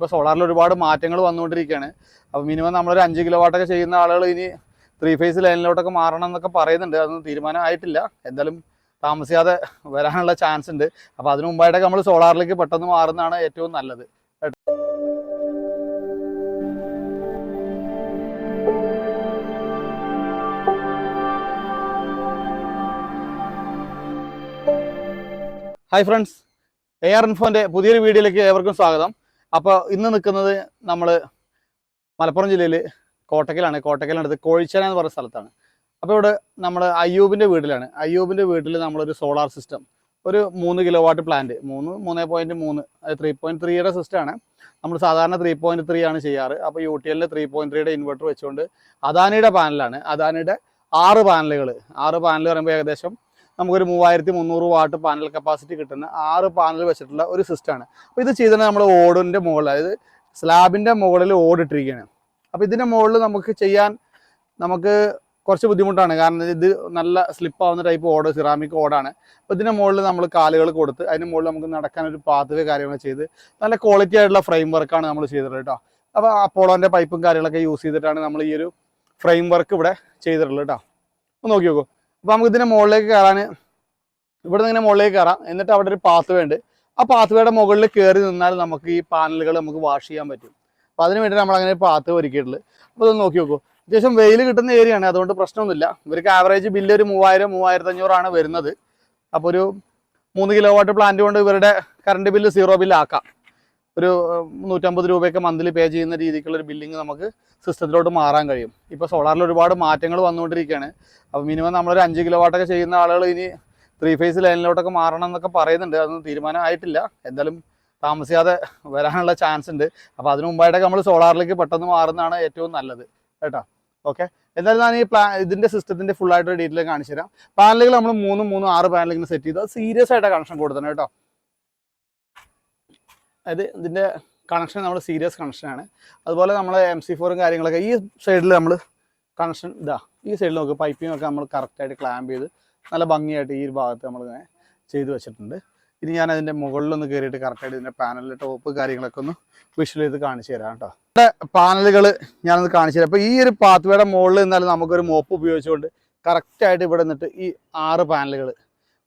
ഇപ്പോൾ സോളാറിൽ ഒരുപാട് മാറ്റങ്ങൾ വന്നുകൊണ്ടിരിക്കുകയാണ് അപ്പോൾ മിനിമം നമ്മളൊരു അഞ്ച് കിലോ വാട്ടൊക്കെ ചെയ്യുന്ന ആളുകൾ ഇനി ത്രീ ഫേസ് ലൈനിലോട്ടൊക്കെ മാറണം എന്നൊക്കെ പറയുന്നുണ്ട്. അതൊന്നും തീരുമാനമായിട്ടില്ല. എന്തായാലും താമസിയാതെ വരാനുള്ള ചാൻസ് ഉണ്ട്. അപ്പോൾ അതിനു മുമ്പായിട്ടൊക്കെ നമ്മൾ സോളാറിലേക്ക് പെട്ടെന്ന് മാറുന്നതാണ് ഏറ്റവും നല്ലത്. ഹായ് ഫ്രണ്ട്സ് എ ആർ ഇൻഫോന്റെ പുതിയൊരു വീഡിയോയിലേക്ക് ഏവർക്കും സ്വാഗതം. അപ്പോൾ ഇന്ന് നിൽക്കുന്നത് നമ്മൾ മലപ്പുറം ജില്ലയിൽ കോട്ടക്കലാണ്. കോട്ടക്കലിനടുത്ത് കോഴിച്ചാന എന്ന് പറയുന്ന സ്ഥലത്താണ്. അപ്പോൾ ഇവിടെ നമ്മൾ അയ്യൂബിന്റെ വീട്ടിലാണ്. അയ്യൂബിന്റെ വീട്ടിൽ നമ്മളൊരു സോളാർ സിസ്റ്റം ഒരു മൂന്ന് കിലോ വാട്ട് പ്ലാന്റ് മൂന്ന് മൂന്ന് പോയിന്റ് മൂന്ന് ത്രീ പോയിന്റ് ത്രീയുടെ സിസ്റ്റമാണ് നമ്മൾ സാധാരണ ത്രീ പോയിന്റ് ത്രീ ആണ് ചെയ്യാറ്. അപ്പോൾ യു ടി എല്ലിൽ ത്രീ പോയിന്റ് ത്രീയുടെ ഇൻവെർട്ടർ വെച്ചുകൊണ്ട് അദാനിയുടെ പാനലാണ് അദാനിയുടെ ആറ് പാനലുകൾ ആറ് പാനൽ പറയുമ്പോൾ ഏകദേശം നമുക്കൊരു മൂവായിരത്തി മുന്നൂറ് വാട്ട് പാനൽ കപ്പാസിറ്റി കിട്ടുന്ന ആറ് പാനൽ വെച്ചിട്ടുള്ള ഒരു സിസ്റ്റമാണ് അപ്പോൾ ഇത് ചെയ്തത് നമ്മൾ ഓടിന്റെ മുകളിൽ അതായത് സ്ലാബിന്റെ മുകളിൽ ഓടിട്ടിരിക്കുകയാണ്. അപ്പോൾ ഇതിന്റെ മുകളിൽ നമുക്ക് ചെയ്യാൻ നമുക്ക് കുറച്ച് ബുദ്ധിമുട്ടാണ്. കാരണം ഇത് നല്ല സ്ലിപ്പ് ആവുന്ന ടൈപ്പ് ഓട് സിറാമിക് ഓടാണ്. അപ്പോൾ ഇതിന്റെ മുകളിൽ നമ്മൾ കാലുകൾ കൊടുത്ത് അതിന് മുകളിൽ നമുക്ക് നടക്കാൻ ഒരു പാത്വേ കാര്യങ്ങൾ ചെയ്ത് നല്ല ക്വാളിറ്റി ആയിട്ടുള്ള ഫ്രെയിം വർക്കാണ് നമ്മൾ ചെയ്തിട്ടുള്ളത് കേട്ടോ. അപ്പോൾ അപ്പോളോന്റെ പൈപ്പും കാര്യങ്ങളൊക്കെ യൂസ് ചെയ്തിട്ടാണ് നമ്മൾ ഈ ഒരു ഫ്രെയിം വർക്ക് ഇവിടെ ചെയ്തിട്ടുള്ളത് കേട്ടോ. ഒന്ന് നോക്കി നോക്കൂ. അപ്പോൾ നമുക്ക് ഇതിന്റെ മുകളിലേക്ക് കയറാൻ ഇവിടെ നിന്ന് ഇങ്ങനെ മുകളിലേക്ക് കയറാം. എന്നിട്ട് അവിടെ ഒരു പാത്ത് വേണ്ട് ആ പാത്വേയുടെ മുകളിൽ കയറി നിന്നാൽ നമുക്ക് ഈ പാനലുകൾ നമുക്ക് വാഷ് ചെയ്യാൻ പറ്റും. അപ്പോൾ അതിന് വേണ്ടി നമ്മൾ അങ്ങനെ പാത്ത് ഒരുക്കിയിട്ടുള്ളത് അപ്പോൾ ഇതൊന്ന് നോക്കി നോക്കൂ. അത്യാവശ്യം വെയിൽ കിട്ടുന്ന ഏരിയ ആണ്. അതുകൊണ്ട് പ്രശ്നമൊന്നുമില്ല. ഇവർക്ക് ആവറേജ് ബില്ല് ഒരു മൂവായിരം മൂവായിരത്തി അഞ്ഞൂറാണ് വരുന്നത്. അപ്പോൾ ഒരു മൂന്ന് കിലോ വാട്ട് പ്ലാന്റ് കൊണ്ട് ഇവരുടെ കറണ്ട് ബില്ല് സീറോ ബില്ല് ആക്കാം. ഒരു നൂറ്റമ്പത് രൂപയൊക്കെ മന്ത്ലി പേ ചെയ്യുന്ന രീതിക്കുള്ള ഒരു ബില്ലിംഗ് നമുക്ക് സിസ്റ്റത്തിലോട്ട് മാറാൻ കഴിയും. ഇപ്പോൾ സോളാറിൽ ഒരുപാട് മാറ്റങ്ങൾ വന്നുകൊണ്ടിരിക്കുകയാണ്. അപ്പോൾ മിനിമം നമ്മളൊരു അഞ്ച് കിലോ വാട്ടൊക്കെ ചെയ്യുന്ന ആളുകൾ ഇനി ത്രീ ഫേസ് ലൈനിലോട്ടൊക്കെ മാറണം എന്നൊക്കെ പറയുന്നുണ്ട്. അതൊന്നും തീരുമാനമായിട്ടില്ല. എന്തായാലും താമസിയാതെ വരാനുള്ള ചാൻസ് ഉണ്ട്. അപ്പോൾ അതിനു മുമ്പായിട്ടൊക്കെ നമ്മൾ സോളാറിലേക്ക് പെട്ടെന്ന് മാറുന്നതാണ് ഏറ്റവും നല്ലത്. കേട്ടോ? ഓക്കെ എന്തായാലും ഞാൻ ഈ പ്ലാ ഇതിന്റെ സിസ്റ്റത്തിന്റെ ആയിട്ടുള്ള ഡീറ്റെയിൽ കാണിച്ചു തരാം പാനലുകൾ നമ്മൾ മൂന്നും മൂന്നും ആറ് പാനലിങ്ങനെ സെറ്റ് ചെയ്ത് സീരിയസ് ആയിട്ട് കണക്ഷൻ കൊടുത്തണം കേട്ടോ. അതായത് ഇതിന്റെ കണക്ഷൻ നമ്മൾ സീരിയസ് കണക്ഷനാണ് അതുപോലെ നമ്മൾ എം സി ഫോറും കാര്യങ്ങളൊക്കെ ഈ സൈഡിൽ നമ്മൾ കണക്ഷൻ ഇതാ ഈ സൈഡിൽ നോക്കുക പൈപ്പിംഗ് ഒക്കെ നമ്മൾ കറക്റ്റായിട്ട് ക്ലാമ്പ് ചെയ്ത് നല്ല ഭംഗിയായിട്ട് ഈ ഭാഗത്ത് നമ്മൾ ഇങ്ങനെ ചെയ്ത് വെച്ചിട്ടുണ്ട്. ഇനി ഞാൻ അതിന്റെ മുകളിലൊന്ന് കയറിയിട്ട് കറക്റ്റായിട്ട് ഇതിന്റെ പാനലിന്റെ ടോപ്പ് കാര്യങ്ങളൊക്കെ ഒന്ന് വിഷ്വൽ ചെയ്ത് കാണിച്ചു തരാം കേട്ടോ. ഇവിടെ പാനലുകൾ ഞാനൊന്ന് കാണിച്ചു തരാം. അപ്പോൾ ഈ ഒരു പാത്വേയുടെ മുകളിൽ നിന്നാലും നമുക്കൊരു മോപ്പ് ഉപയോഗിച്ചുകൊണ്ട് കറക്റ്റായിട്ട് ഇവിടെ നിന്നിട്ട് ഈ ആറ് പാനലുകൾ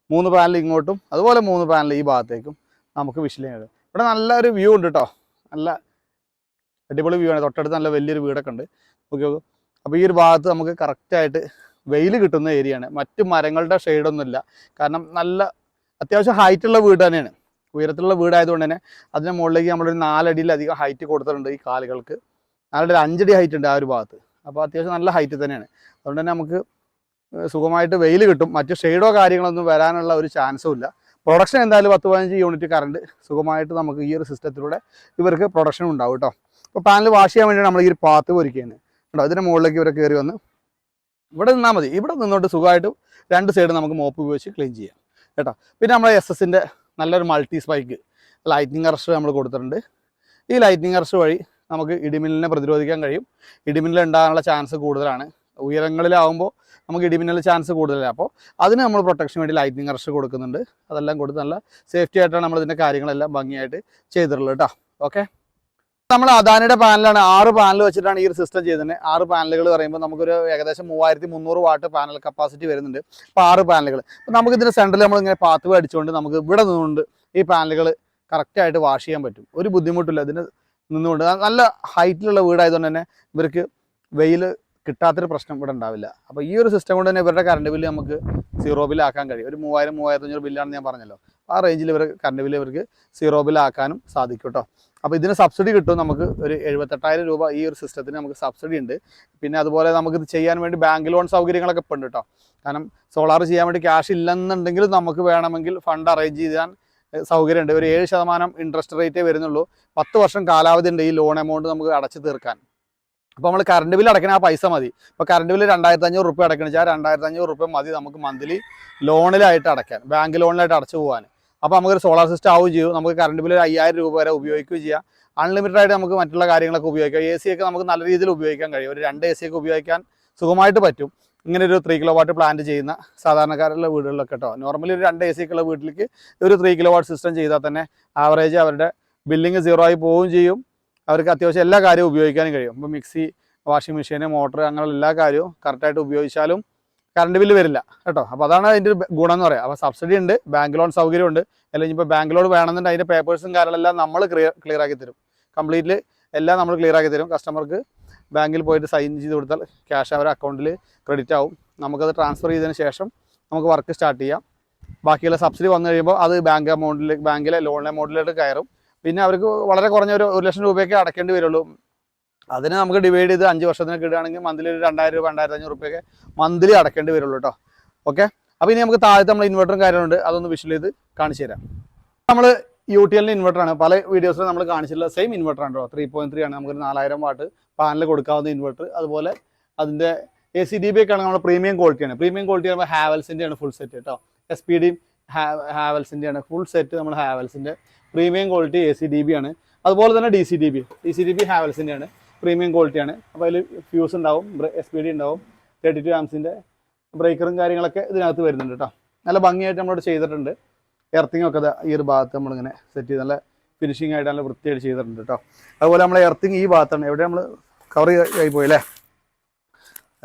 മൂന്ന് പാനൽ ഇങ്ങോട്ടും അതുപോലെ മൂന്ന് പാനൽ ഈ ഭാഗത്തേക്കും നമുക്ക് വിഷ്വൽ ചെയ്യാം ഇവിടെ നല്ലൊരു വ്യൂ ഉണ്ട് കേട്ടോ നല്ല അടിപൊളി വ്യൂ ആണ്. തൊട്ടടുത്ത് നല്ല വലിയൊരു വീടൊക്കെ ഉണ്ട്. ഓക്കെ അപ്പോൾ ഈ ഒരു ഭാഗത്ത് നമുക്ക് കറക്റ്റായിട്ട് വെയിൽ കിട്ടുന്ന ഏരിയയാണ് മറ്റ് മരങ്ങളുടെ ഷെയ്ഡൊന്നുമില്ല കാരണം നല്ല അത്യാവശ്യം ഹൈറ്റുള്ള വീട് തന്നെയാണ്. ഉയരത്തിലുള്ള വീടായതുകൊണ്ട് തന്നെ അതിന്റെ മുകളിലേക്ക് നമ്മളൊരു നാലടിയിലധികം ഹൈറ്റ് കൊടുത്തിട്ടുണ്ട് ഈ കാലുകൾക്ക്. നാലടി അഞ്ചടി ഹൈറ്റ് ഉണ്ട് ആ ഒരു ഭാഗത്ത്. അപ്പോൾ അത്യാവശ്യം നല്ല ഹൈറ്റ് തന്നെയാണ്. അതുകൊണ്ട് തന്നെ നമുക്ക് സുഖമായിട്ട് വെയിൽ കിട്ടും. മറ്റ് ഷെയ്ഡോ കാര്യങ്ങളൊന്നും വരാനുള്ള ഒരു ചാൻസും ഇല്ല. പ്രൊഡക്ഷൻ എന്തായാലും പത്ത് പതിനഞ്ച് യൂണിറ്റ് കറണ്ട് സുഖമായിട്ട് നമുക്ക് ഈ ഒരു സിസ്റ്റത്തിലൂടെ ഇവർക്ക് പ്രൊഡക്ഷൻ ഉണ്ടാവും കേട്ടോ അപ്പോൾ പാനൽ വാഷ് ചെയ്യാൻ വേണ്ടി നമ്മൾ ഈ ഒരു പാത്ത് പൊരിക്കുന്നത്. കേട്ടോ അതിന്റെ മുകളിലേക്ക് ഇവരെ കയറി വന്ന് ഇവിടെ നിന്നാൽ മതി. ഇവിടെ നിന്നോട്ട് സുഖമായിട്ട് രണ്ട് സൈഡ് നമുക്ക് മോപ്പ് ഉപയോഗിച്ച് ക്ലീൻ ചെയ്യാം. കേട്ടോ? പിന്നെ നമ്മളെ എസ് എസിന്റെ നല്ലൊരു മൾട്ടി സ്പൈക്ക് ലൈറ്റിനിങ് അറസ്റ്റ് നമ്മൾ കൊടുത്തിട്ടുണ്ട്. ഈ ലൈറ്റിനിങ് അറസ്റ്റ് വഴി നമുക്ക് ഇടിമിന്നലിനെ പ്രതിരോധിക്കാൻ കഴിയും. ഇടിമിന്നൽ ഉണ്ടാകാനുള്ള ചാൻസ് കൂടുതലാണ്. ഉയരങ്ങളിലാവുമ്പോൾ നമുക്ക് ഇടിമിന്നൽ ചാൻസ് കൂടുതലാണ് അപ്പോൾ അതിന് നമ്മൾ പ്രൊട്ടക്ഷൻ വേണ്ടി ലൈറ്റിനിങ് അറസ്റ്റ് കൊടുക്കുന്നുണ്ട്. അതെല്ലാം കൊടുത്ത് നല്ല സേഫ്റ്റി ആയിട്ടാണ് നമ്മൾ ഇതിന്റെ കാര്യങ്ങളെല്ലാം ഭംഗിയായിട്ട് ചെയ്തിട്ടുള്ളത് കേട്ടോ. ഓക്കെ നമ്മൾ അദാനിയുടെ പാനലാണ് ആറ് പാനൽ വെച്ചിട്ടാണ് ഈ ഒരു സിസ്റ്റം ചെയ്തത് ആറ് പാനലുകൾ പറയുമ്പോൾ നമുക്കൊരു ഏകദേശം മൂവായിരത്തി മുന്നൂറ് വാട്ട് പാനൽ കപ്പാസിറ്റി വരുന്നുണ്ട്. അപ്പോൾ ആറ് പാനലുകൾ അപ്പോൾ നമുക്ക് ഇതിന്റെ സെന്ററിൽ നമ്മൾ ഇങ്ങനെ പാത്ത് അടിച്ചുകൊണ്ട് നമുക്ക് ഇവിടെ നിന്നുകൊണ്ട് ഈ പാനലുകൾ കറക്റ്റായിട്ട് വാഷ് ചെയ്യാൻ പറ്റും. ഒരു ബുദ്ധിമുട്ടില്ല. ഇതിന് നിന്നുകൊണ്ട്. നല്ല ഹൈറ്റിലുള്ള വീടായതുകൊണ്ട് തന്നെ ഇവർക്ക് വെയിൽ കിട്ടാത്തൊരു പ്രശ്നം ഇവിടെ ഉണ്ടാവില്ല. അപ്പോൾ ഈ ഒരു സിസ്റ്റം കൊണ്ട് തന്നെ ഇവരുടെ കറണ്ട് ബില്ല് നമുക്ക് സീറോ ബില്ലാക്കാൻ കഴിയും. ഒരു മൂവായിരം മൂവായിരത്തി അഞ്ഞൂറ് ബില്ലാണെന്ന് ഞാൻ പറഞ്ഞല്ലോ. ആ റേഞ്ചിൽ ഇവർ കറണ്ട് ബില്ല് ഇവർക്ക് സീറോ ബില്ലാക്കാനും സാധിക്കും കേട്ടോ അപ്പോൾ ഇതിന് സബ്സിഡി കിട്ടും നമുക്ക് ഒരു എഴുപത്തെട്ടായിരം രൂപ ഈ ഒരു സിസ്റ്റത്തിന് നമുക്ക് സബ്സിഡി ഉണ്ട്. പിന്നെ അതുപോലെ നമുക്ക് ഇത് ചെയ്യാൻ വേണ്ടി ബാങ്ക് ലോൺ സൗകര്യങ്ങളൊക്കെ ഉണ്ട് കേട്ടോ കാരണം സോളാർ ചെയ്യാൻ വേണ്ടി ക്യാഷ് ഇല്ലെന്നുണ്ടെങ്കിൽ നമുക്ക് വേണമെങ്കിൽ ഫണ്ട് അറേഞ്ച് ചെയ്യാൻ സൗകര്യമുണ്ട്. ഒരു ഏഴ് ശതമാനം ഇൻട്രസ്റ്റ് റേറ്റേ വരുന്നുള്ളൂ. പത്ത് വർഷം കാലാവധി ഉണ്ട് ഈ ലോൺ എമൗണ്ട് നമുക്ക് അടച്ചു തീർക്കാൻ. അപ്പോൾ നമ്മൾ കറണ്ട് ബില്ല് അടയ്ക്കണ ആ പൈസ മതി. ഇപ്പോൾ കറണ്ട് ബില്ല് രണ്ടായിരത്തി അഞ്ഞൂറ് റുപ്യ അടയ്ക്കണ വെച്ചാൽ രണ്ടായിരത്തി അഞ്ഞൂറ് റുപ്യ മതി നമുക്ക് മന്ത്ലി ലോണിലായിട്ട് അടയ്ക്കാൻ ബാങ്ക് ലോണിലായിട്ട് അടച്ചു പോകാൻ അപ്പോൾ നമുക്കൊരു സോളാർ സിസ്റ്റം ആവുകയും ചെയ്യും. നമുക്ക് കറണ്ട് ബില്ല് അയ്യായിരം രൂപ വരെ ഉപയോഗിക്കുകയും ചെയ്യാം. അൺലിമിറ്റഡ് ആയിട്ട് നമുക്ക് മറ്റുള്ള കാര്യങ്ങളൊക്കെ ഉപയോഗിക്കാം. എ സി ഒക്കെ നമുക്ക് നല്ല രീതിയിൽ ഉപയോഗിക്കാൻ കഴിയും. ഒരു രണ്ട് എ സി ഒക്കെ ഉപയോഗിക്കാൻ സുഖമായിട്ട് പറ്റും. ഇങ്ങനെ ഒരു ത്രീ കിലോ വാട്ട് പ്ലാന്റ് ചെയ്യുന്ന സാധാരണക്കാരുള്ള വീടുകളിലൊക്കെ കേട്ടോ നോർമലി ഒരു രണ്ട് എ സി ഒക്കെ ഉള്ള വീട്ടിലേക്ക് ഒരു ത്രീ കിലോ വാട്ട് സിസ്റ്റം ചെയ്താൽ തന്നെ ആവറേജ് അവരുടെ ബില്ലിങ് സീറോ ആയി പോവുകയും ചെയ്യും. അവർക്ക് അത്യാവശ്യം എല്ലാ കാര്യവും ഉപയോഗിക്കാനും കഴിയും. ഇപ്പോൾ മിക്സി വാഷിംഗ് മെഷീൻ മോട്ടർ അങ്ങനെയുള്ള എല്ലാ കാര്യവും കറക്റ്റായിട്ട് ഉപയോഗിച്ചാലും കറണ്ട് ബില്ല് വരില്ല. കേട്ടോ? അപ്പോൾ അതാണ് അതിന്റെ ഒരു ഗുണം എന്ന് പറയാം. അപ്പോൾ സബ്സിഡി ഉണ്ട് ബാങ്ക് ലോൺ സൗകര്യമുണ്ട് അല്ലെങ്കിൽ ഇപ്പോൾ ബാങ്ക് ലോൺ വേണമെന്നുണ്ടെങ്കിൽ അതിന്റെ പേപ്പേഴ്സും കാര്യങ്ങളെല്ലാം നമ്മൾ ക്ലിയർ ക്ലിയർ ആക്കി തരും. കംപ്ലീറ്റ്ലി എല്ലാം നമ്മൾ ക്ലിയർ ആക്കി തരും. കസ്റ്റമർക്ക് ബാങ്കിൽ പോയിട്ട് സൈൻ ചെയ്ത് കൊടുത്താൽ ക്യാഷ് അവരുടെ അക്കൗണ്ടിൽ ക്രെഡിറ്റ് ആവും. നമുക്കത് ട്രാൻസ്ഫർ ചെയ്തതിന് ശേഷം നമുക്ക് വർക്ക് സ്റ്റാർട്ട് ചെയ്യാം. ബാക്കിയുള്ള സബ്സിഡി വന്നു കഴിയുമ്പോൾ അത് ബാങ്ക് അമൗണ്ടിൽ ബാങ്കിലെ ലോൺ അമൗണ്ടിലോട്ട് കയറും. പിന്നെ അവർക്ക് വളരെ കുറഞ്ഞ ഒരു ഒരു ലക്ഷം രൂപയൊക്കെ അടക്കേണ്ടി വരുള്ളൂ. അതിന് നമുക്ക് ഡിവൈഡ് ചെയ്ത് അഞ്ച് വർഷത്തിനൊക്കെ ഇടുകയാണെങ്കിൽ മന്ത്ലി ഒരു രണ്ടായിരം രൂപ രണ്ടായിരത്തി അഞ്ഞൂറ് റുപ്യൊക്കെ മന്ത്ലി അടക്കേണ്ടി വരുള്ളൂ കേട്ടോ ഓക്കെ അപ്പോൾ ഇനി നമുക്ക് താഴത്തെ നമ്മൾ ഇൻവെർട്ടറും കാര്യമുണ്ട് അതൊന്ന് വിഷ്വൽ ചെയ്ത് കാണിച്ചു തരാം. നമ്മൾ യു ടി എല്ലിന്റെ ഇൻവെർട്ടറാണ് പല വീഡിയോസിലും നമ്മൾ കാണിച്ചിട്ടുള്ള സെയിം ഇൻവെർട്ടറാണ് കേട്ടോ ത്രീ പോയിന്റ് ത്രീ ആണ് നമുക്കൊരു നാലായിരം വാട്ട് പാനൽ കൊടുക്കാവുന്ന ഇൻവെർട്ടർ അതുപോലെ അതിന്റെ എ സി ഡി ബി ഒക്കെ ആണ് നമ്മൾ പ്രീമിയം ക്വാളിറ്റിയാണ് പ്രീമിയം ക്വാളിറ്റി ആകുമ്പോൾ ഹാവൽസിന്റെയാണ് ഫുൾ സെറ്റ് കേട്ടോ എസ് പി ഡിയും ഹാവൽസിന്റെ ആണ് ഫുൾ സെറ്റ് നമ്മൾ ഹാവൽസിന്റെ premium quality A C D B ആണ്. അതുപോലെ തന്നെ D C D B D C D B ഹാവൽസിന്റെ ആണ് പ്രീമിയം ക്വാളിറ്റിയാണ് അപ്പോൾ അതിൽ ഫ്യൂസ് ഉണ്ടാവും എസ് പി ഡി ഉണ്ടാവും തേർട്ടി ടു ആംസിന്റെ ബ്രേക്കറും കാര്യങ്ങളൊക്കെ ഇതിനകത്ത് വരുന്നുണ്ട് കേട്ടോ നല്ല ഭംഗിയായിട്ട് നമ്മളിവിടെ ചെയ്തിട്ടുണ്ട്. എർത്തിങ് ഒക്കെ ഈ ഒരു ഭാഗത്ത് നമ്മളിങ്ങനെ സെറ്റ് ചെയ്ത് നല്ല ഫിനിഷിംഗ് ആയിട്ട് നല്ല വൃത്തിയായിട്ട് ചെയ്തിട്ടുണ്ട് കേട്ടോ അതുപോലെ നമ്മൾ എർത്തിങ് ഈ ഭാഗത്താണ്. എവിടെ നമ്മൾ കവർ ആയി പോയല്ലേ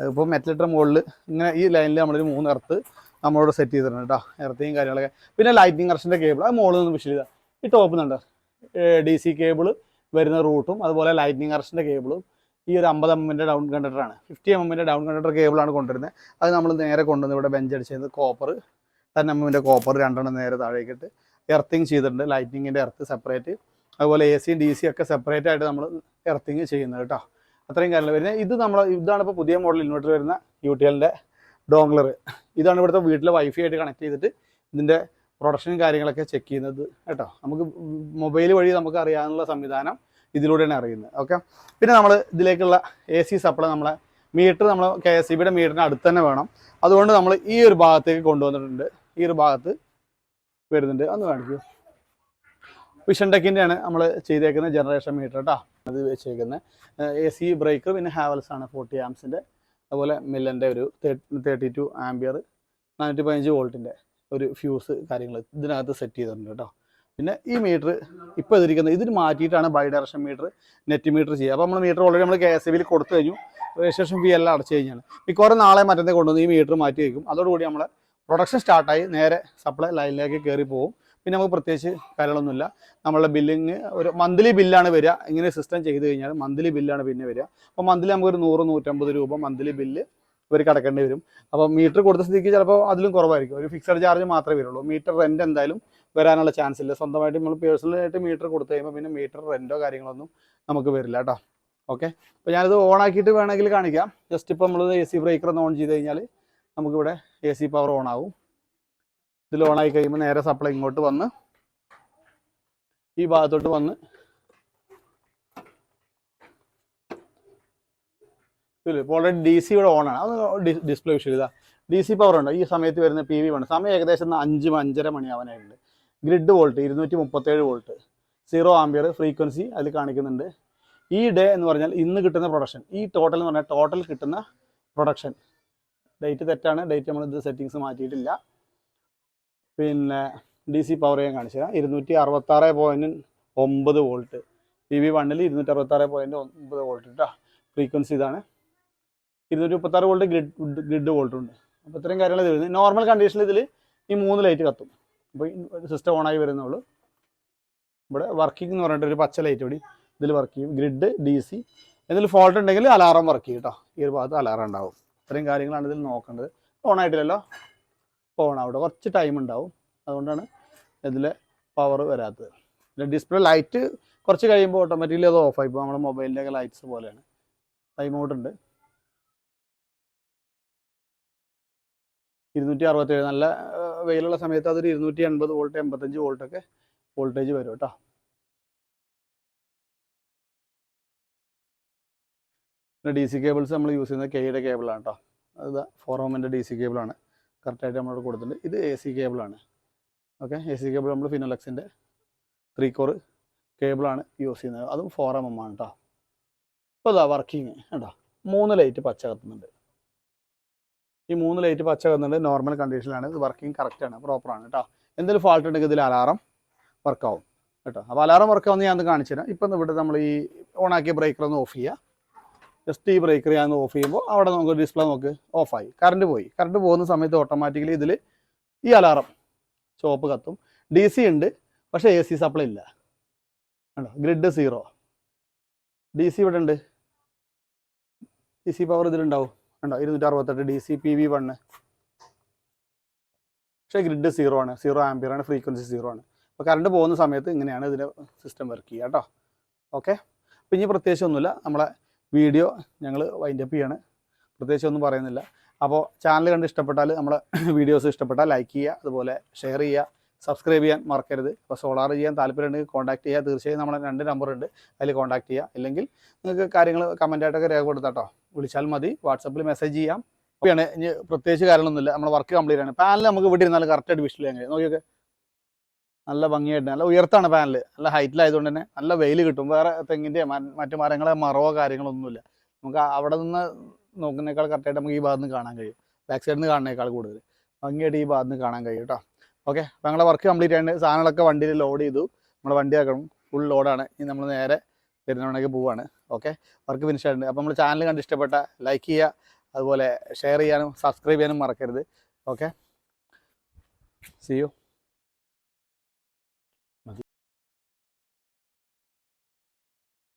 ഇപ്പോൾ മെറ്റലിറ്റർ മുകളിൽ ഇങ്ങനെ ഈ ലൈനിൽ നമ്മളൊരു മൂന്ന് എർത്ത് നമ്മളോട് സെറ്റ് ചെയ്തിട്ടുണ്ട് കേട്ടോ എർത്തിങ് കാര്യങ്ങളൊക്കെ. പിന്നെ ലൈറ്റിംഗ് കറക്ഷന്റെ കേബിൾ അത് മുകളിൽ നിന്ന് വിഷ് ചെയ്താൽ ഈ ടോപ്പ് ഡി സി കേബിൾ വരുന്ന റൂട്ടും അതുപോലെ ലൈറ്റിംഗ് അറസ്റ്റിന്റെ കേബിളും ഈ ഒരു അമ്പത് എം എമ്മിന്റെ ഡൗൺ കണ്ടക്ടറാണ് ഫിഫ്റ്റി എം എമ്മിന്റെ ഡൗൺ കണ്ടക്ടർ കേബിളാണ് കൊണ്ടുവരുന്നത്. അത് നമ്മൾ നേരെ കൊണ്ടുവന്ന് ഇവിടെ ബെഞ്ച് അടിച്ചത് കോപ്പർ എം എമ്മിന്റെ കോപ്പർ രണ്ടെണ്ണം നേരെ താഴേക്കിട്ട് എർത്തിങ് ചെയ്തിട്ടുണ്ട്. ലൈറ്റ്നിങ്ങിന്റെ എർത്ത് സെപ്പറേറ്റ് അതുപോലെ എ സിയും ഡി സി ഒക്കെ സെപ്പറേറ്റ് ആയിട്ട് നമ്മൾ എർത്തിങ് ചെയ്യുന്നത് കേട്ടോ. അത്രയും കാര്യങ്ങൾ വരുന്നത്. ഇത് നമ്മൾ ഇതാണ് ഇപ്പോൾ പുതിയ മോഡൽ ഇൻവെർട്ടർ വരുന്ന യു ടി എല്ലിന്റെ ഡോങ്ലർ ഇതാണ് ഇവിടുത്തെ വീട്ടിലെ വൈഫൈ ആയിട്ട് കണക്ട് ചെയ്തിട്ട് ഇതിന്റെ പ്രൊഡക്ഷനും കാര്യങ്ങളൊക്കെ ചെക്ക് ചെയ്യുന്നത് കേട്ടോ. നമുക്ക് മൊബൈൽ വഴി നമുക്ക് അറിയാനുള്ള സംവിധാനം ഇതിലൂടെയാണ് അറിയുന്നത്. ഓക്കെ പിന്നെ നമ്മൾ ഇതിലേക്കുള്ള എ സി സപ്ലൈ നമ്മളെ മീറ്റർ നമ്മൾ കെ എസ് സി ബിയുടെ മീറ്ററിന് അടുത്ത് തന്നെ വേണം. അതുകൊണ്ട് നമ്മൾ ഈ ഒരു ഭാഗത്തേക്ക് കൊണ്ടുവന്നിട്ടുണ്ട്. ഈ ഒരു ഭാഗത്ത് വരുന്നുണ്ട്. ഒന്ന് കാണിക്കൂ. വിഷൻ ടെക്കിന്റെയാണ് നമ്മൾ ചെയ്തേക്കുന്ന ജനറേഷൻ മീറ്റർ കേട്ടോ അത് വെച്ചേക്കുന്നത്. എ സി ബ്രേക്കർ പിന്നെ ഹാവൽസ് ആണ് ഫോർട്ടി ആംസിന്റെ അതുപോലെ മില്ലന്റെ ഒരു തേർട്ടി ടു ആംബിയർ നാനൂറ്റി പതിനഞ്ച് വോൾട്ടിന്റെ ഒരു ഫ്യൂസ് കാര്യങ്ങൾ ഇതിനകത്ത് സെറ്റ് ചെയ്തിട്ടുണ്ട് കേട്ടോ പിന്നെ ഈ മീറ്റർ ഇപ്പോൾ ഇതിരിക്കുന്നത് ഇതിന് മാറ്റിയിട്ടാണ് bi direction meter net meter ചെയ്യുക അപ്പോൾ നമ്മൾ മീറ്റർ ഓൾറെഡി നമ്മൾ കെ എസ് ബിയിൽ കൊടുത്തു കഴിഞ്ഞു. രജിസ്ട്രേഷൻ ഫീ എല്ലാം അടച്ചു കഴിഞ്ഞാണ്. മിക്കവാറും നാളെ മറ്റന്നേ കൊണ്ടുവന്ന് ഈ മീറ്റർ മാറ്റി വയ്ക്കും അതോടുകൂടി നമ്മളെ പ്രൊഡക്ഷൻ സ്റ്റാർട്ടായി നേരെ സപ്ലൈ ലൈനിലേക്ക് കയറി പോകും പിന്നെ നമുക്ക് പ്രത്യേകിച്ച് കാര്യങ്ങളൊന്നുമില്ല. നമ്മളുടെ ബില്ലിങ് ഒരു മന്ത്ലി ബില്ലാണ് വരിക. ഇങ്ങനെ സിസ്റ്റം ചെയ്ത് കഴിഞ്ഞാൽ മന്ത്ലി ബില്ലാണ് പിന്നെ വരിക. അപ്പോൾ മന്ത്ലി നമുക്കൊരു നൂറ് നൂറ്റമ്പത് രൂപ മന്ത്ലി ബില്ല് ഇവർ കടക്കേണ്ടി വരും. അപ്പോൾ മീറ്റർ കൊടുത്ത സ്ഥിതിക്ക് ചിലപ്പോൾ അതിലും കുറവായിരിക്കും. ഒരു ഫിക്സഡ് ചാർജ് മാത്രമേ വരുള്ളൂ. മീറ്റർ റെന്റ് എന്തായാലും വരാനുള്ള ചാൻസ് ഇല്ല. സ്വന്തമായിട്ട് നമ്മൾ പേഴ്സണലായിട്ട് മീറ്റർ കൊടുത്തു കഴിയുമ്പോൾ പിന്നെ മീറ്റർ റെന്റോ കാര്യങ്ങളൊന്നും നമുക്ക് വരില്ല കേട്ടോ. ഓക്കെ അപ്പോൾ ഞാനിത് ഓൺ ആക്കിയിട്ട് വേണമെങ്കിൽ കാണിക്കാം. ജസ്റ്റ് ഇപ്പോൾ നമ്മൾ എ സി ബ്രേക്കർ ഒന്ന് ഓൺ ചെയ്ത് കഴിഞ്ഞാൽ നമുക്കിവിടെ എ സി പവർ ഓൺ ആവും. ഇതിൽ ഓൺ ആയി കഴിയുമ്പോൾ നേരെ സപ്ലൈ ഇങ്ങോട്ട് വന്ന് ഈ ഭാഗത്തോട്ട് വന്ന് ഇതിൽ ഇപ്പോൾ ഓൾറെഡി ഡി സി ഇവിടെ ഓണാണ് അത് ഡിസ്പ്ലേ വിഷയം ഇതാ ഡി സി പവർ ഉണ്ട്? ഈ സമയത്ത് വരുന്ന പി വി വേണം സമയം ഏകദേശം അഞ്ച് അഞ്ചര മണിയാവാനായിട്ടുണ്ട്. ഗ്രിഡ് വോൾട്ട് ഇരുന്നൂറ്റി മുപ്പത്തേഴ് വോൾട്ട് സീറോ ആംബിയർ ഫ്രീക്വൻസി അതിൽ കാണിക്കുന്നുണ്ട്. ഈ ഡേ എന്ന് പറഞ്ഞാൽ ഇന്ന് കിട്ടുന്ന പ്രൊഡക്ഷൻ ഈ ടോട്ടൽ എന്ന് പറഞ്ഞാൽ ടോട്ടൽ കിട്ടുന്ന പ്രൊഡക്ഷൻ ഡേറ്റ് തെറ്റാണ്. ഡേറ്റ് നമ്മൾ ഇത് സെറ്റിങ്സ് മാറ്റിയിട്ടില്ല. പിന്നെ ഡി സി പവർ ഞാൻ കാണിച്ചു തരാം. ഇരുന്നൂറ്റി അറുപത്താറ് പോയിന്റ് ഒമ്പത് വോൾട്ട് പി വി വണ്ണിൽ ഇരുന്നൂറ്റി അറുപത്താറ് പോയിന്റ് ഒമ്പത് വോൾട്ട് കേട്ടോ ഫ്രീക്വൻസി ഇതാണ്. ഇരുന്നൂറ്റി മുപ്പത്താറ് വോൾട്ട് ഗ്രിഡ് ഗ്രിഡ് വോൾട്ട് ഉണ്ട്. അപ്പോൾ ഇത്രയും കാര്യങ്ങൾ വരുന്നത്. നോർമൽ കണ്ടീഷനിൽ ഇതിൽ ഈ മൂന്ന് ലൈറ്റ് കത്തും. അപ്പോൾ സിസ്റ്റം ഓണായി വരുന്നുള്ളൂ. ഇവിടെ വർക്കിംഗ് എന്ന് പറഞ്ഞിട്ട് ഒരു പച്ച ലൈറ്റ് കൂടി ഇതിൽ വർക്ക് ചെയ്യും. ഗ്രിഡ് ഡി സി എന്തെങ്കിലും ഫോൾട്ട് ഉണ്ടെങ്കിൽ അലാറം വർക്ക് ചെയ്യും കേട്ടോ ഈ ഒരു ഭാഗത്ത് അലാറം ഉണ്ടാവും. ഇത്രയും കാര്യങ്ങളാണ് ഇതിൽ നോക്കേണ്ടത്. ഓൺ ആയിട്ടില്ലല്ലോ. ഓൺ ആവട്ടെ. കുറച്ച് ടൈം ഉണ്ടാവും. അതുകൊണ്ടാണ് ഇതിൽ പവർ വരാത്തത്. പിന്നെ ഡിസ്പ്ലേ ലൈറ്റ് കുറച്ച് കഴിയുമ്പോൾ ഓട്ടോമാറ്റിക്കലി അത് ഓഫായി ഇപ്പോൾ നമ്മുടെ മൊബൈലിന്റെയൊക്കെ ലൈറ്റ്സ് പോലെയാണ്. ടൈം ഔട്ട് ഉണ്ട്. ഇരുന്നൂറ്റി അറുപത്തേഴ് നല്ല വെയിലുള്ള സമയത്ത് അതൊരു ഇരുന്നൂറ്റി എൺപത് വോൾട്ട് എൺപത്തഞ്ച് വോൾട്ടൊക്കെ വോൾട്ടേജ് വരും കേട്ടോ. പിന്നെ ഡി സി കേബിൾസ് നമ്മൾ യൂസ് ചെയ്യുന്നത് കെയുടെ കേബിളാണ് കേട്ടോ. അത് ഫോർ ഹോമിന്റെ ഡി സി കേബിളാണ് കറക്റ്റായിട്ട് നമ്മളോട് കൊടുത്തിട്ടുണ്ട്. ഇത് എ സി കേബിളാണ് ഓക്കെ എ സി കേബിൾ നമ്മൾ ഫിനോലക്സിന്റെ ത്രീ കോർ കേബിളാണ് യൂസ് ചെയ്യുന്നത്. അതും ഫോർ എം എം ആണ് കേട്ടോ. ഇപ്പോൾ അതാ വർക്കിങ് കേട്ടോ മൂന്ന് ലൈറ്റ് പച്ച കത്തുന്നുണ്ട്. ഈ മൂന്ന് ലൈറ്റ് പച്ച വന്നിട്ട് നോർമൽ കണ്ടീഷനിലാണ് ഇത് വർക്കിംഗ് കറക്റ്റാണ് പ്രോപ്പറാണ് കേട്ടോ എന്തെങ്കിലും ഫാൾട്ട് ഉണ്ടെങ്കിൽ ഇതിൽ അലാറം വർക്കാവും കേട്ടോ അപ്പോൾ അലാറം വർക്ക് ആവുന്ന ഞാൻ കാണിച്ചു തരാം. ഇപ്പം ഇവിടെ നമ്മൾ ഈ ഓണാക്കിയ ബ്രേക്കർ ഒന്ന് ഓഫ് ചെയ്യുക ജസ്റ്റ് ഈ ബ്രേക്കർ ഞാൻ ഓഫ് ചെയ്യുമ്പോൾ അവിടെ നമുക്ക് ഡിസ്പ്ലേ നോക്ക് ഓഫായി കറണ്ട് പോയി. കറണ്ട് പോകുന്ന സമയത്ത് ഓട്ടോമാറ്റിക്കലി ഇതിൽ ഈ അലാറം ഷോപ്പ് കത്തും. ഡി സി ഉണ്ട്. പക്ഷേ എ സി സപ്ലൈ ഇല്ല. കണ്ടോ? ഗ്രിഡ് സീറോ ഡി സി ഇവിടെ ഉണ്ട്. ഡി സി പവർ ഇതിലുണ്ടാവും. കണ്ടോ? ഇരുന്നൂറ്റി അറുപത്തെട്ട് D C P V one പക്ഷേ ഗ്രിഡ് സീറോ ആണ്. സീറോ ആംബിയർ ആണ് ഫ്രീക്വൻസി സീറോ ആണ്. അപ്പോൾ കറണ്ട് പോകുന്ന സമയത്ത് ഇങ്ങനെയാണ് ഇതിന്റെ സിസ്റ്റം വർക്ക് ചെയ്യുക കേട്ടോ. ഓക്കെ അപ്പോൾ ഇനി പ്രത്യേകിച്ച് ഒന്നുമില്ല. നമ്മളെ വീഡിയോ ഞങ്ങൾ വൈൻഡ് അപ്പ് ചെയ്യാണ്. പ്രത്യേകിച്ച് ഒന്നും പറയുന്നില്ല. അപ്പോൾ ചാനൽ കണ്ട് ഇഷ്ടപ്പെട്ടാൽ നമ്മളെ വീഡിയോസ് ഇഷ്ടപ്പെട്ടാൽ ലൈക്ക് ചെയ്യുക അതുപോലെ ഷെയർ ചെയ്യുക. സബ്സ്ക്രൈബ് ചെയ്യാൻ മറക്കരുത്. അപ്പോൾ സോളാർ ചെയ്യാൻ താല്പര്യമുണ്ടെങ്കിൽ കോൺടാക്ട് ചെയ്യുക തീർച്ചയായും നമ്മുടെ രണ്ട് നമ്പർ ഉണ്ട്. അതിൽ കോൺടാക്ട് ചെയ്യുക ഇല്ലെങ്കിൽ നിങ്ങൾക്ക് കാര്യങ്ങൾ കമന്റായിട്ടൊക്കെ രേഖപ്പെടുത്താട്ടോ വിളിച്ചാൽ മതി. വാട്സപ്പിൽ മെസ്സേജ് ചെയ്യാം. ഓക്കെയാണ് ഇനി പ്രത്യേകിച്ച് കാര്യങ്ങളൊന്നുമില്ല. നമ്മുടെ വർക്ക് കംപ്ലീറ്റ് ആണ്. പാനൽ നമുക്ക് ഇവിടെ ഇരുന്നാൽ കറക്റ്റായിട്ട് വിഷ്വൽ ചെയ്യാൻ കഴിയും. നോക്കിയൊക്കെ നല്ല ഭംഗിയായിട്ട് നല്ല ഉയർത്താണ് പാനൽ നല്ല ഹൈറ്റിലായതുകൊണ്ട് തന്നെ നല്ല വെയിൽ കിട്ടും. വേറെ തെങ്ങിന്റെ മറ്റു മരങ്ങളെ മറവോ കാര്യങ്ങളൊന്നുമില്ല. നമുക്ക് അവിടെ നിന്ന് നോക്കുന്നേക്കാൾ കറക്റ്റായിട്ട് നമുക്ക് ഈ ഭാഗത്ത് നിന്ന് കാണാൻ കഴിയും. ബാക്ക് സൈഡിൽ നിന്ന് കാണുന്നേക്കാൾ കൂടുതൽ ഭംഗിയായിട്ട് ഈ ഭാഗത്ത് നിന്ന് കാണാൻ കഴിയും കേട്ടോ ഓക്കെ അപ്പോൾ ഞങ്ങളെ വർക്ക് കംപ്ലീറ്റ് ആയിട്ട് സാധനങ്ങളൊക്കെ വണ്ടിയിൽ ലോഡ് ചെയ്തു. നമ്മൾ വണ്ടി ആക്കണം. ഫുൾ ലോഡാണ് ഇനി നമ്മൾ നേരെ പെരുന്നവണയ്ക്ക് പോവാണ്. ഓക്കെ വർക്ക് ഫിനിഷ് ആയിട്ടുണ്ട്. അപ്പോൾ നമ്മൾ ചാനൽ കണ്ട് ഇഷ്ടപ്പെട്ട ലൈക്ക് ചെയ്യുക. അതുപോലെ ഷെയർ ചെയ്യാനും സബ്സ്ക്രൈബ് ചെയ്യാനും മറക്കരുത്. Okay C U